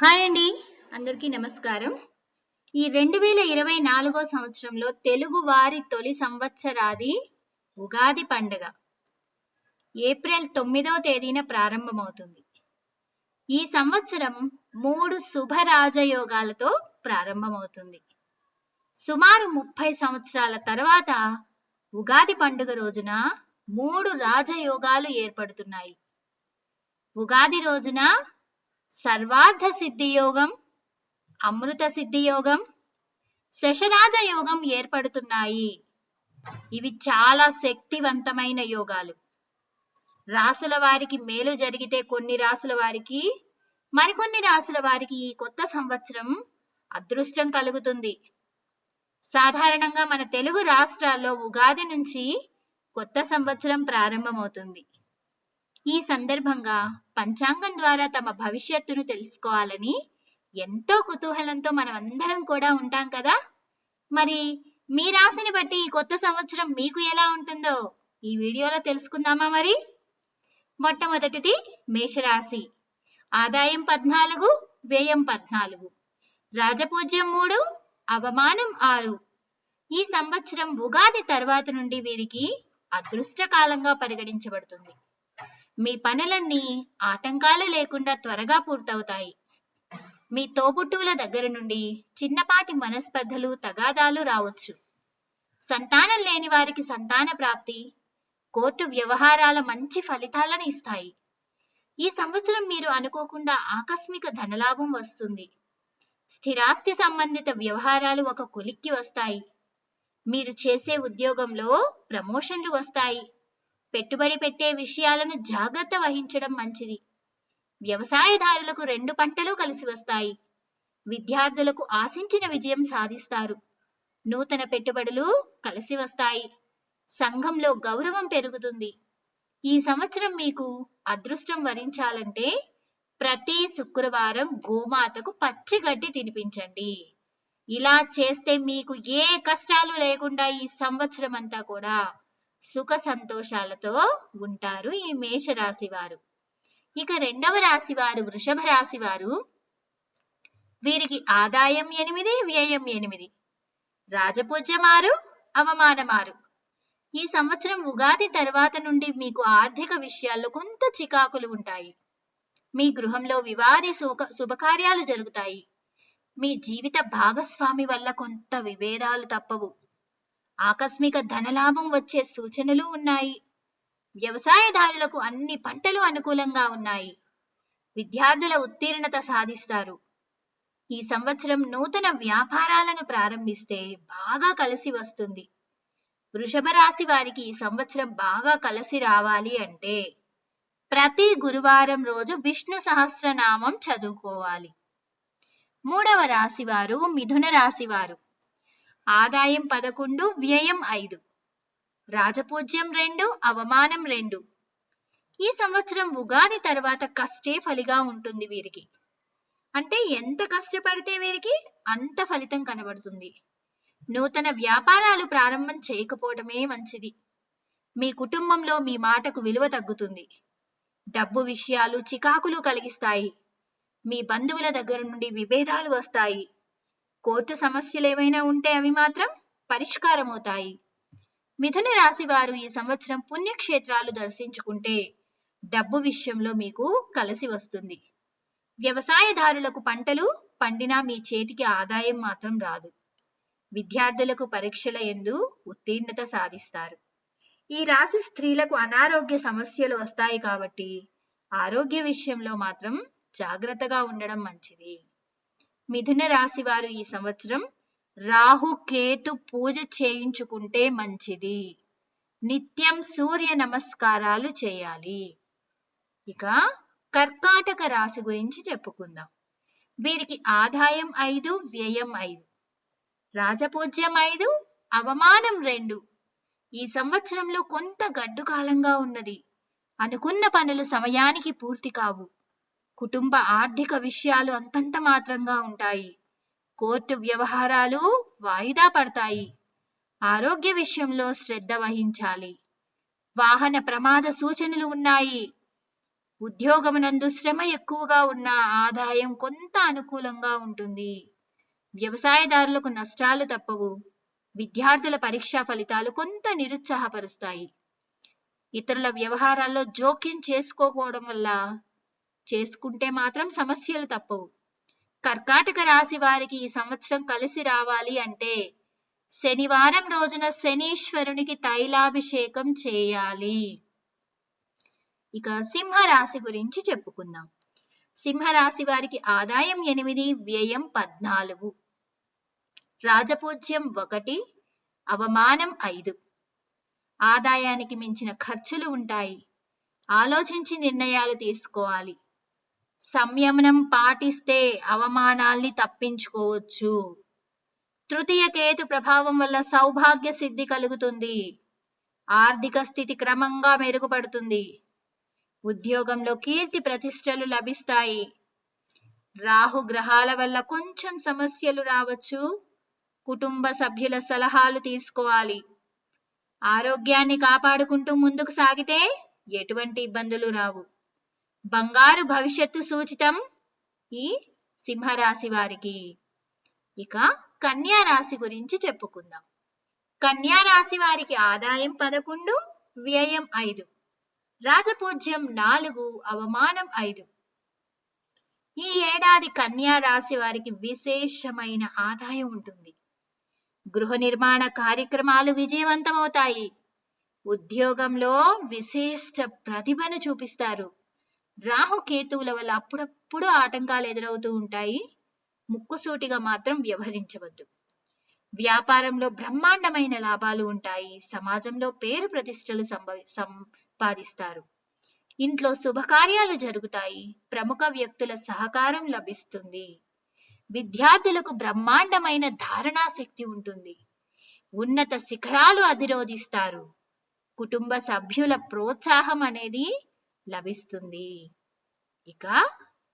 Hi అండి. అందరికీ నమస్కారం. ఈ రెండు వేల ఇరవై నాలుగో సంవత్సరంలో తెలుగు వారి తొలి సంవత్సరాది ఉగాది పండుగ ఏప్రిల్ తొమ్మిదో తేదీన ప్రారంభమవుతుంది. ఈ సంవత్సరం మూడు శుభ రాజయోగాలతో ప్రారంభమవుతుంది. సుమారు ముప్పై సంవత్సరాల తర్వాత ఉగాది పండుగ రోజున మూడు రాజయోగాలు ఏర్పడుతున్నాయి. ఉగాది రోజున సర్వార్థ సిద్ధి యోగం అమృత సిద్ధి యోగం శశరాజ యోగం ఏర్పడుతున్నాయి. ఇవి చాలా శక్తివంతమైన యోగాలు. రాసుల వారికి మేలు జరిగితే కొన్ని రాసుల వారికి మరికొన్ని రాసుల వారికి ఈ కొత్త సంవత్సరం అదృష్టం కలుగుతుంది. సాధారణంగా మన తెలుగు రాష్ట్రాల్లో ఉగాది నుంచి కొత్త సంవత్సరం ప్రారంభమవుతుంది. ఈ సందర్భంగా పంచాంగం ద్వారా తమ భవిష్యత్తును తెలుసుకోవాలని ఎంతో కుతూహలంతో మనం అందరం కూడా ఉంటాం కదా. మరి మీ రాశిని బట్టి ఈ కొత్త సంవత్సరం మీకు ఎలా ఉంటుందో ఈ వీడియోలో తెలుసుకుందామా మరి? మొట్టమొదటిది మేషరాశి. ఆదాయం పద్నాలుగు వ్యయం పద్నాలుగు. రాజపూజ్యం మూడు అవమానం ఆరు. ఈ సంవత్సరం ఉగాది తర్వాత నుండి వీరికి అదృష్టకాలంగా పరిగణించబడుతుంది. మీ పనులన్నీ ఆటంకాలు లేకుండా త్వరగా పూర్తవుతాయి. మీ తోబుట్టువుల దగ్గర నుండి చిన్నపాటి మనస్పర్ధలు తగాదాలు రావచ్చు. సంతానం లేని వారికి సంతాన ప్రాప్తి కోర్టు వ్యవహారాల మంచి ఫలితాలను ఇస్తాయి. ఈ సంవత్సరం మీరు అనుకోకుండా ఆకస్మిక ధనలాభం వస్తుంది. స్థిరాస్తి సంబంధిత వ్యవహారాలు ఒక కొలిక్కి వస్తాయి. మీరు చేసే ఉద్యోగంలో ప్రమోషన్లు వస్తాయి. పెట్టుబడి పెట్టే విషయాలను జాగ్రత్త వహించడం మంచిది. వ్యవసాయదారులకు రెండు పంటలు కలిసి వస్తాయి. విద్యార్థులకు ఆశించిన విజయం సాధిస్తారు. నూతన పెట్టుబడులు కలిసి వస్తాయి. సంఘంలో గౌరవం పెరుగుతుంది. ఈ సంవత్సరం మీకు అదృష్టం వరించాలంటే ప్రతి శుక్రవారం గోమాతకు పచ్చిగడ్డి తినిపించండి. ఇలా చేస్తే మీకు ఏ కష్టాలు లేకుండా ఈ సంవత్సరం అంతా కూడా సుఖ సంతోషాలతో ఉంటారు ఈ మేషరాశి వారు ఇక రెండవ రాశి వారు వృషభ రాశి వారు వీరికి ఆదాయం ఎనిమిది వ్యయం ఎనిమిది. రాజపూజ్యం ఆరు అవమానం ఆరు ఈ సంవత్సరం ఉగాది తర్వాత నుండి మీకు ఆర్థిక విషయాల్లో కొంత చికాకులు ఉంటాయి. మీ గృహంలో వివాది శుభ శుభకార్యాలు జరుగుతాయి. మీ జీవిత భాగస్వామి వల్ల కొంత విభేదాలు తప్పవు. ఆకస్మిక ధనలాభం వచ్చే సూచనలు ఉన్నాయి. వ్యవసాయదారులకు అన్ని పంటలు అనుకూలంగా ఉన్నాయి. విద్యార్థుల ఉత్తీర్ణత సాధిస్తారు. ఈ సంవత్సరం నూతన వ్యాపారాలను ప్రారంభిస్తే బాగా కలిసి వస్తుంది. వృషభ రాశి వారికి ఈ సంవత్సరం బాగా కలిసి రావాలి అంటే ప్రతి గురువారం రోజు విష్ణు సహస్రనామం చదువుకోవాలి. మూడవ రాశి వారు మిథున రాశి వారు. ఆదాయం పదకొండు వ్యయం ఐదు. రాజపూజ్యం రెండు అవమానం రెండు. ఈ సంవత్సరం ఉగాది తర్వాత కష్టే ఫలిగా ఉంటుంది వీరికి. అంటే ఎంత కష్టపడితే వీరికి అంత ఫలితం కనబడుతుంది. నూతన వ్యాపారాలు ప్రారంభం చేయకపోవడమే మంచిది. మీ కుటుంబంలో మీ మాటకు విలువ తగ్గుతుంది. డబ్బు విషయాలు చికాకులు కలిగిస్తాయి. మీ బంధువుల దగ్గర నుండి విభేదాలు వస్తాయి. కోర్టు సమస్యలు ఏమైనా ఉంటే అవి మాత్రం పరిష్కారమవుతాయి. మిథున రాశి వారు ఈ సంవత్సరం పుణ్యక్షేత్రాలు దర్శించుకుంటే డబ్బు విషయంలో మీకు కలిసి వస్తుంది. వ్యవసాయదారులకు పంటలు పండినా మీ చేతికి ఆదాయం మాత్రం రాదు. విద్యార్థులకు పరీక్షల ఎందు ఉత్తీర్ణత సాధిస్తారు. ఈ రాశి స్త్రీలకు అనారోగ్య సమస్యలు వస్తాయి కాబట్టి ఆరోగ్య విషయంలో మాత్రం జాగ్రత్తగా ఉండడం మంచిది. మిథున రాశి వారు ఈ సంవత్సరం రాహు కేతు పూజ చేయించుకుంటే మంచిది. నిత్యం సూర్య నమస్కారాలు చేయాలి. ఇక కర్కాటక రాశి గురించి చెప్పుకుందాం. వీరికి ఆదాయం ఐదు వ్యయం ఐదు. రాజపూజ్యం ఐదు అవమానం రెండు. ఈ సంవత్సరంలో కొంత గడ్డు కాలంగా ఉన్నది. అనుకున్న పనులు సమయానికి పూర్తి కావు. కుటుంబ ఆర్థిక విషయాలు అంతంత మాత్రంగా ఉంటాయి. కోర్టు వ్యవహారాలు వాయిదా పడతాయి. ఆరోగ్య విషయంలో శ్రద్ధ వహించాలి. వాహన ప్రమాద సూచనలు ఉన్నాయి. ఉద్యోగమునందు శ్రమ ఎక్కువగా ఉన్న ఆదాయం కొంత అనుకూలంగా ఉంటుంది. వ్యవసాయదారులకు నష్టాలు తప్పవు. విద్యార్థుల పరీక్షా ఫలితాలు కొంత నిరుత్సాహపరుస్తాయి. ఇతరుల వ్యవహారాల్లో జోక్యం చేసుకోకపోవడం వల్ల చేసుకుంటే మాత్రం సమస్యలు తప్పవు. కర్కాటక రాశి వారికి ఈ సంవత్సరం కలిసి రావాలి అంటే శనివారం రోజున శనీశ్వరునికి తైలాభిషేకం చేయాలి. ఇక సింహరాశి గురించి చెప్పుకుందాం. సింహరాశి వారికి ఆదాయం ఎనిమిది వ్యయం పద్నాలుగు. రాజపూజ్యం ఒకటి అవమానం ఐదు. ఆదాయానికి మించిన ఖర్చులు ఉంటాయి. ఆలోచించి నిర్ణయాలు తీసుకోవాలి. సంయమనం పాటిస్తే అవమానాల్ని తప్పించుకోవచ్చు. తృతీయ కేతు ప్రభావం వల్ల సౌభాగ్య సిద్ధి కలుగుతుంది. ఆర్థిక స్థితి క్రమంగా మెరుగుపడుతుంది. ఉద్యోగంలో కీర్తి ప్రతిష్టలు లభిస్తాయి. రాహు గ్రహాల వల్ల కొంచెం సమస్యలు రావచ్చు. కుటుంబ సభ్యుల సలహాలు తీసుకోవాలి. ఆరోగ్యాన్ని కాపాడుకుంటూ ముందుకు సాగితే ఎటువంటి ఇబ్బందులు రావు. బంగారు భవిష్యత్తు సూచితం ఈ సింహరాశి వారికి. ఇక కన్యా రాశి గురించి చెప్పుకుందాం. కన్యా రాశి వారికి ఆదాయం పదకొండు వ్యయం ఐదు రాజపూజ్యం నాలుగు అవమానం ఐదు. ఈ ఏడాది కన్యా రాశి వారికి విశేషమైన ఆదాయం ఉంటుంది. గృహ నిర్మాణ కార్యక్రమాలు విజయవంతమవుతాయి. ఉద్యోగంలో విశిష్ట ప్రతిభను చూపిస్తారు. రాహుకేతువుల వల్ల అప్పుడప్పుడు ఆటంకాలు ఎదురవుతూ ఉంటాయి. ముక్కుసూటిగా మాత్రం వ్యవహరించవద్దు. వ్యాపారంలో బ్రహ్మాండమైన లాభాలు ఉంటాయి. సమాజంలో పేరు ప్రతిష్టలు సంభవి సంపాదిస్తారు. ఇంట్లో శుభకార్యాలు జరుగుతాయి. ప్రముఖ వ్యక్తుల సహకారం లభిస్తుంది. విద్యార్థులకు బ్రహ్మాండమైన ధారణా శక్తి ఉంటుంది. ఉన్నత శిఖరాలు అధిరోధిస్తారు. కుటుంబ సభ్యుల ప్రోత్సాహం అనేది లభిస్తుంది. ఇక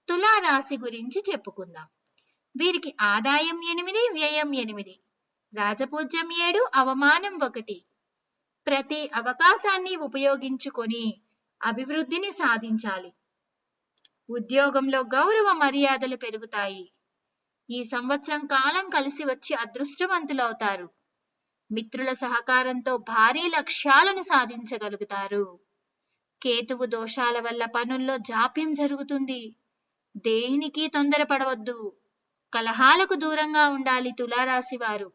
తులారాశి గురించి చెప్పుకుందాం. వీరికి ఆదాయం ఎనిమిది వ్యయం ఎనిమిది. రాజపూజ్యం ఏడు అవమానం ఒకటి. ప్రతి అవకాశాన్ని ఉపయోగించుకొని అభివృద్ధిని సాధించాలి. ఉద్యోగంలో గౌరవ మర్యాదలు పెరుగుతాయి. ఈ సంవత్సరం కాలం కలిసి వచ్చి అదృష్టవంతులవుతారు. మిత్రుల సహకారంతో భారీ లక్ష్యాలను సాధించగలుగుతారు. కేతువు దోషాల వల్ల పనుల్లో జాప్యం జరుగుతుంది. దేనికి తొందరపడవద్దు. కలహాలకు దూరంగా ఉండాలి తులారాశి వారు.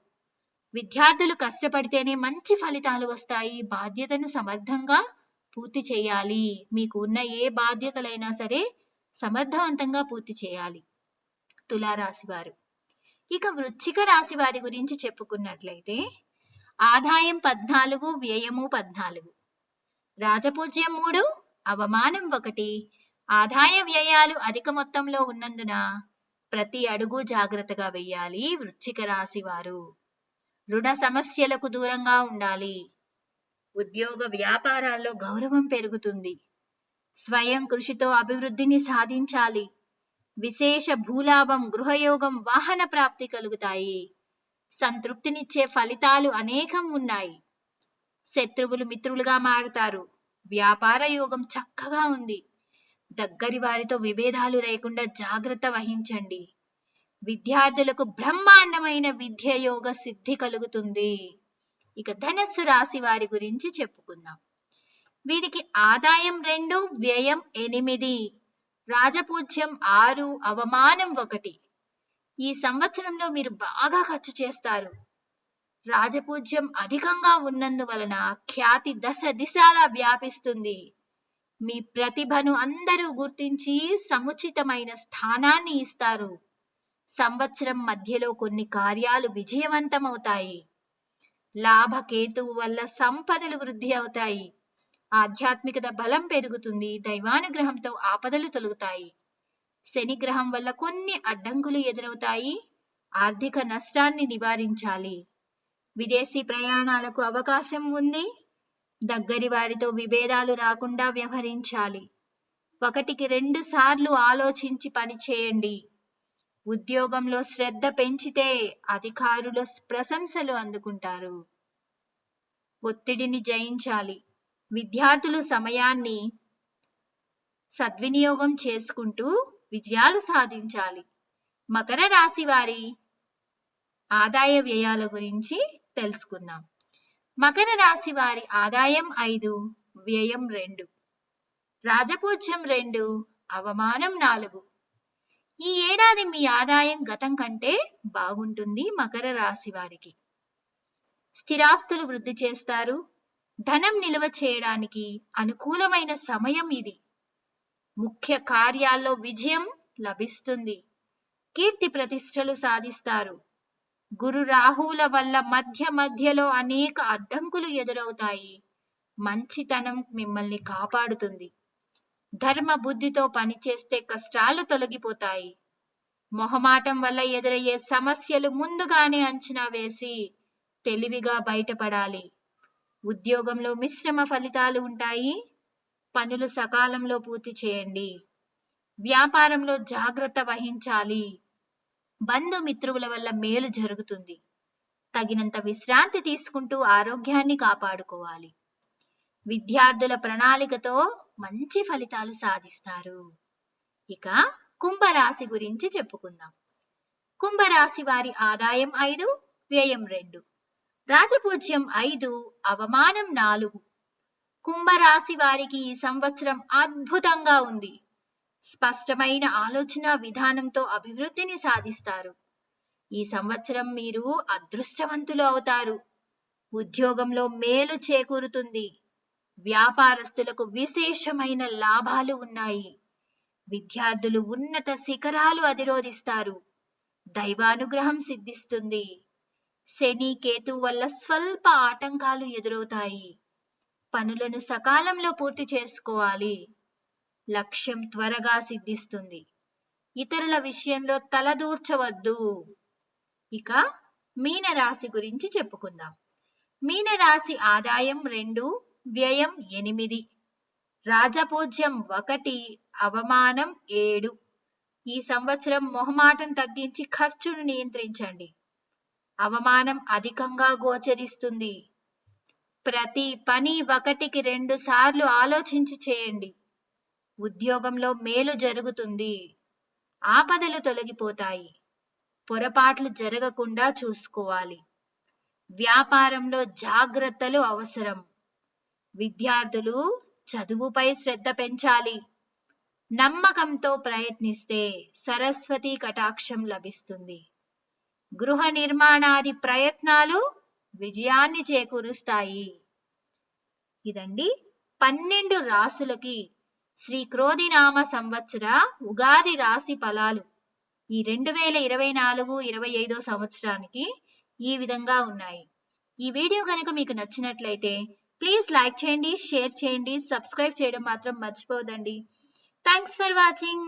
విద్యార్థులు కష్టపడితేనే మంచి ఫలితాలు వస్తాయి. బాధ్యతను సమర్థంగా పూర్తి చేయాలి. మీకు ఉన్న ఏ బాధ్యతలైనా సరే సమర్థవంతంగా పూర్తి చేయాలి. తులారాశి వారు. ఇక వృచ్చిక రాశి వారి గురించి చెప్పుకున్నట్లయితే ఆదాయం పద్నాలుగు వ్యయము పద్నాలుగు. రాజపూజ్యం మూడు అవమానం ఒకటి. ఆదాయ వ్యయాలు అధిక మొత్తంలో ఉన్నందున ప్రతి అడుగు జాగ్రత్తగా వెయ్యాలి వృశ్చిక రాశి వారు. రుణ సమస్యలకు దూరంగా ఉండాలి. ఉద్యోగ వ్యాపారాల్లో గౌరవం పెరుగుతుంది. స్వయం కృషితో అభివృద్ధిని సాధించాలి. విశేష భూలాభం గృహయోగం వాహన ప్రాప్తి కలుగుతాయి. సంతృప్తినిచ్చే ఫలితాలు అనేకం ఉన్నాయి. శత్రువులు మిత్రులుగా మారుతారు. వ్యాపార యోగం చక్కగా ఉంది. దగ్గరి వారితో విభేదాలు లేకుండా జాగ్రత్త వహించండి. విద్యార్థులకు బ్రహ్మాండమైన విద్య యోగ సిద్ధి కలుగుతుంది. ఇక ధనస్సు రాశి వారి గురించి చెప్పుకుందాం. వీరికి ఆదాయం రెండు వ్యయం ఎనిమిది రాజపూజ్యం ఆరు అవమానం ఒకటి. ఈ సంవత్సరంలో మీరు బాగా ఖర్చు చేస్తారు. రాజపూజ్యం అధికంగా ఉన్నందువలన ఖ్యాతి దశ దిశాలా వ్యాపిస్తుంది. మీ ప్రతిభను అందరూ గుర్తించి సముచితమైన స్థానాన్ని ఇస్తారు. సంవత్సరం మధ్యలో కొన్ని కార్యాలు విజయవంతమవుతాయి. లాభకేతువు వల్ల సంపదలు వృద్ధి అవుతాయి. ఆధ్యాత్మికత బలం పెరుగుతుంది. దైవానుగ్రహంతో ఆపదలు తొలుగుతాయి. శని గ్రహం వల్ల కొన్ని అడ్డంకులు ఎదురవుతాయి. ఆర్థిక నష్టాన్ని నివారించాలి. విదేశీ ప్రయాణాలకు అవకాశం ఉంది. దగ్గరి వారితో విభేదాలు రాకుండా వ్యవహరించాలి. ఒకటికి రెండు సార్లు ఆలోచించి పనిచేయండి ఉద్యోగంలో శ్రద్ధ పెంచితే అధికారుల ప్రశంసలు అందుకుంటారు. ఒత్తిడిని జయించాలి. విద్యార్థులు సమయాన్ని సద్వినియోగం చేసుకుంటూ విజయాలు సాధించాలి. మకర రాశి వారి ఆదాయ వ్యయాల గురించి తెలుసుకుందాం. మకర రాశి వారి ఆదాయం ఐదు వ్యయం రెండు. రాజపూజ్యం రెండు అవమానం నాలుగు. ఈ ఏడాది మీ ఆదాయం గతం కంటే బాగుంటుంది మకర రాశి వారికి. స్థిరాస్తులు వృద్ధి చేస్తారు. ధనం నిల్వ చేయడానికి అనుకూలమైన సమయం ఇది. ముఖ్య కార్యాల్లో విజయం లభిస్తుంది. కీర్తి ప్రతిష్టలు సాధిస్తారు. గురు రాహువుల వల్ల మధ్య మధ్యలో అనేక అడ్డంకులు ఎదురవుతాయి. మంచితనం మిమ్మల్ని కాపాడుతుంది. ధర్మ బుద్ధితో పనిచేస్తే కష్టాలు తొలగిపోతాయి. మొహమాటం వల్ల ఎదురయ్యే సమస్యలు ముందుగానే అంచనా వేసి తెలివిగా బయటపడాలి. ఉద్యోగంలో మిశ్రమ ఫలితాలు ఉంటాయి. పనులు సకాలంలో పూర్తి చేయండి. వ్యాపారంలో జాగ్రత్త వహించాలి. బంధుమిత్రువుల వల్ల మేలు జరుగుతుంది. తగినంత విశ్రాంతి తీసుకుంటూ ఆరోగ్యాన్ని కాపాడుకోవాలి. విద్యార్థుల ప్రణాళికతో మంచి ఫలితాలు సాధిస్తారు. ఇక కుంభరాశి గురించి చెప్పుకుందాం. కుంభరాశి వారి ఆదాయం ఐదు వ్యయం రెండు. రాజపూజ్యం ఐదు అవమానం నాలుగు. కుంభరాశి వారికి ఈ సంవత్సరం అద్భుతంగా ఉంది. స్పష్టమైన ఆలోచన విధానంతో అభివృద్ధిని సాధిస్తారు. ఈ సంవత్సరం మీరు అదృష్టవంతులు అవుతారు. ఉద్యోగంలో మేలు చేకూరుతుంది. వ్యాపారస్తులకు విశేషమైన లాభాలు ఉన్నాయి. విద్యార్థులు ఉన్నత శిఖరాలు అధిరోధిస్తారు. దైవానుగ్రహం సిద్ధిస్తుంది. శని కేతు వల్ల స్వల్ప ఆటంకాలు ఎదురవుతాయి. పనులను సకాలంలో పూర్తి చేసుకోవాలి. లక్ష్యం త్వరగా సిద్ధిస్తుంది. ఇతరుల విషయంలో తలదూర్చవద్దు ఇక మీనరాశి గురించి చెప్పుకుందాం. మీనరాశి ఆదాయం రెండు వ్యయం ఎనిమిది. రాజపూజ్యం ఒకటి అవమానం ఏడు. ఈ సంవత్సరం మొహమాటం తగ్గించి ఖర్చును నియంత్రించండి. అవమానం అధికంగా గోచరిస్తుంది. ప్రతి పని ఒకటికి రెండు సార్లు ఆలోచించి చేయండి. ఉద్యోగంలో మేలు జరుగుతుంది. ఆపదలు తొలగిపోతాయి. పొరపాట్లు జరగకుండా చూసుకోవాలి. వ్యాపారంలో జాగ్రత్తలు అవసరం. విద్యార్థులు చదువుపై శ్రద్ధ పెంచాలి. నమ్మకంతో ప్రయత్నిస్తే సరస్వతి కటాక్షం లభిస్తుంది. గృహ నిర్మాణాది ప్రయత్నాలు విజయాన్ని చేకూరుస్తాయి. ఇదండి పన్నెండు రాసులకి శ్రీ క్రోధినామ సంవత్సర ఉగాది రాశి ఫలాలు ఈ రెండు వేల ఇరవై నాలుగు ఇరవై ఐదో సంవత్సరానికి ఈ విధంగా ఉన్నాయి. ఈ వీడియో కనుక మీకు నచ్చినట్లయితే ప్లీజ్ లైక్ చేయండి షేర్ చేయండి సబ్స్క్రైబ్ చేయడం మాత్రం మర్చిపోదండి థ్యాంక్స్ ఫర్ వాచింగ్.